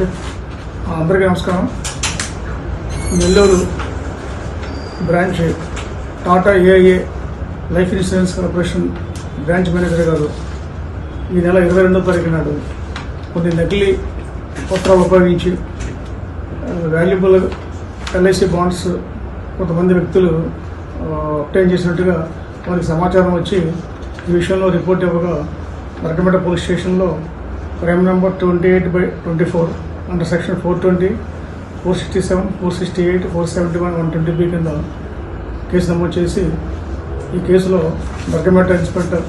Okay అందరికీ నమస్కారం. Nellore branch Tata AIA life insurance corporation branch manager గారు ఈ నెల ఇరవై రెండో తారీఖు నాడు కొన్ని నకిలీ పత్రాలు ఉపయోగించి వాల్యుబుల్ ఎల్ఐసి బాండ్స్ కొంతమంది వ్యక్తులు అప్టైన్ చేసినట్టుగా వారికి సమాచారం వచ్చి ఈ విషయంలో రిపోర్ట్ ఇవ్వగా నరకమెట పోలీస్ స్టేషన్లో crime number twenty eight by twenty four under section four twenty four sixty seven four sixty eight four seventy one one twenty B కింద కేసు నమోదు చేసి ఈ కేసులో బర్గమేట ఇన్స్పెక్టర్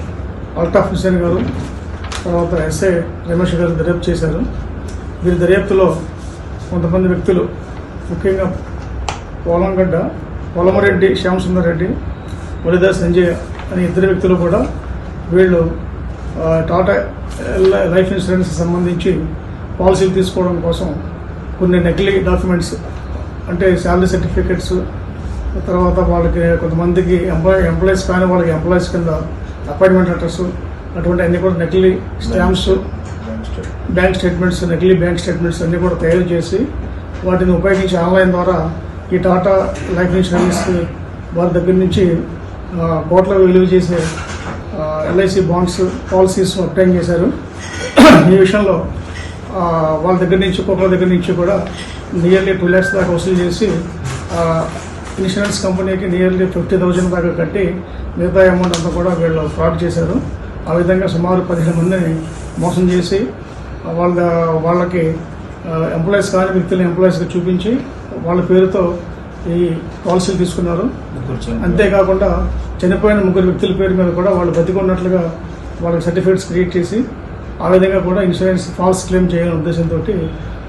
అల్తాఫ్ హుసేన్ గారు తర్వాత ఎస్ఐ రమేష్ గారు దర్యాప్తు చేశారు. వీరి దర్యాప్తులో కొంతమంది వ్యక్తులు ముఖ్యంగా పోలంగడ్డ పొలమరెడ్డి శ్యామసుందర్ రెడ్డి వలిదాస్ సంజయ్ అనే ఇద్దరు వ్యక్తులు కూడా వీళ్ళు టాటా లైఫ్ ఇన్సూరెన్స్ సంబంధించి పాలసీలు తీసుకోవడం కోసం కొన్ని నకిలీ డాక్యుమెంట్స్ అంటే శాలరీ సర్టిఫికెట్స్ తర్వాత వాళ్ళకి కొంతమందికి ఎంప్లాయ్ ఎంప్లాయీస్ కానీ వాళ్ళకి ఎంప్లాయీస్ కింద అపాయింట్మెంట్ లెటర్స్ అటువంటి అన్నీ కూడా నకిలీ స్టాంప్స్ బ్యాంక్ స్టేట్మెంట్స్ నకిలీ బ్యాంక్ స్టేట్మెంట్స్ అన్నీ కూడా తయారు చేసి వాటిని ఉపయోగించి ఆన్లైన్ ద్వారా ఈ టాటా లైఫ్ ఇన్సూరెన్స్ వారి దగ్గర నుంచి కోట్ల విలువ చేసే ఎల్ఐసి బాండ్స్ పాలసీస్ అప్టైన్ చేశారు. ఈ విషయంలో వాళ్ళ దగ్గర నుంచి ఒక్కొక్కరి దగ్గర నుంచి కూడా నియర్లీ టూ ల్యాక్స్ దాకా వసూలు చేసి ఆ, ఇన్సూరెన్స్ కంపెనీకి నియర్లీ ఫిఫ్టీ థౌజండ్ దాకా కట్టి మిగతా అమౌంట్ అంతా కూడా వీళ్ళు ఫ్రాడ్ చేశారు. ఆ విధంగా సుమారు పదిహేను మందిని మోసం చేసి వాళ్ళ వాళ్ళకి ఎంప్లాయీస్ కాని వ్యక్తులు ఎంప్లాయీస్కి చూపించి వాళ్ళ పేరుతో ఈ పాలసీలు తీసుకున్నారు. అంతేకాకుండా చనిపోయిన ముగ్గురు వ్యక్తుల పేరు మీద కూడా వాళ్ళు బతికున్నట్లుగా వాళ్ళకి సర్టిఫికేట్స్ క్రియేట్ చేసి ఆ విధంగా కూడా ఇన్సూరెన్స్ ఫాల్స్ క్లెయిమ్ చేయాలనే ఉద్దేశంతో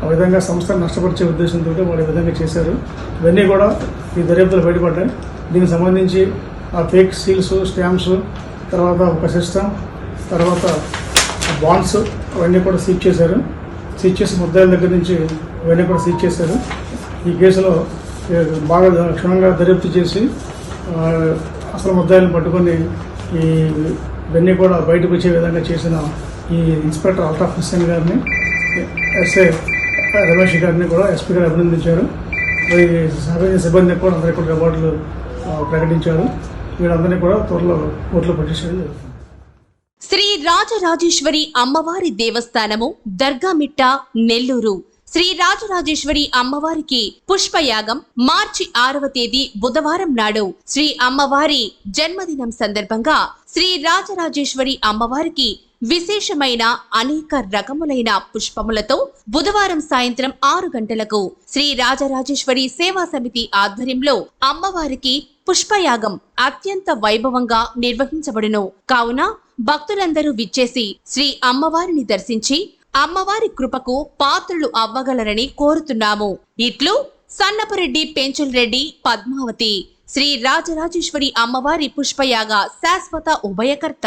ఆ విధంగా సంస్థను నష్టపరిచే ఉద్దేశంతో వాళ్ళు ఈ విధంగా చేశారు. ఇవన్నీ కూడా ఈ దర్యాప్తులు బయటపడ్డాయి. దీనికి సంబంధించి ఆ ఫేక్ సీల్స్ స్టాంప్స్ తర్వాత ఒక సిస్టమ్ తర్వాత బాండ్స్ అవన్నీ కూడా సీజ్ చేశారు. సీజ్ చేసి ముద్దాయిల దగ్గర నుంచి ఇవన్నీ కూడా సీజ్ చేశారు. ఈ కేసులో బాగా క్షుణ్ణంగా దర్యాప్తు చేసి అసలు ముద్దాయిలను పట్టుకొని ఈ ఇవన్నీ కూడా బయటకు వచ్చే విధంగా చేసిన ఈ ఇన్స్పెక్టర్ అల్తాఫ్ హుస్సేన్ గారిని ఎస్ఐ రమేష్ గారిని కూడా ఎస్పీ గారు అభినందించారు. మరి సహకరించిన సిబ్బందికి కూడా అందరికీ కూడా అవార్డులు ప్రకటించారు. వీళ్ళందరినీ కూడా త్వరలో కోర్టులో పట్టించడం జరుగుతుంది శ్రీ రాజరాజేశ్వరి అమ్మవారి దేవస్థానము దర్గామిట్ట నెల్లూరు. శ్రీ రాజరాజేశ్వరి అమ్మవారికి పుష్పయాగం మార్చి ఆరవ తేదీ బుధవారం నాడు శ్రీ అమ్మవారి జన్మదినం సందర్భంగా శ్రీ రాజరాజేశ్వరి అమ్మవారికి విశేషమైన అనేక రకములైన పుష్పములతో బుధవారం సాయంత్రం ఆరు గంటలకు శ్రీ రాజరాజేశ్వరి సేవా సమితి ఆధ్వర్యంలో అమ్మవారికి పుష్పయాగం అత్యంత వైభవంగా నిర్వహించబడును. కావున భక్తులందరూ విచ్చేసి శ్రీ అమ్మవారిని దర్శించి అమ్మవారి కృపకు పాత్రులు అవ్వగలరని కోరుతున్నాము. ఇట్లు సన్నపురెడ్డి పెంచుల్ రెడ్డి పద్మావతి శ్రీ రాజరాజేశ్వరి అమ్మవారి పుష్పయాగ శాశ్వత ఉభయకర్త.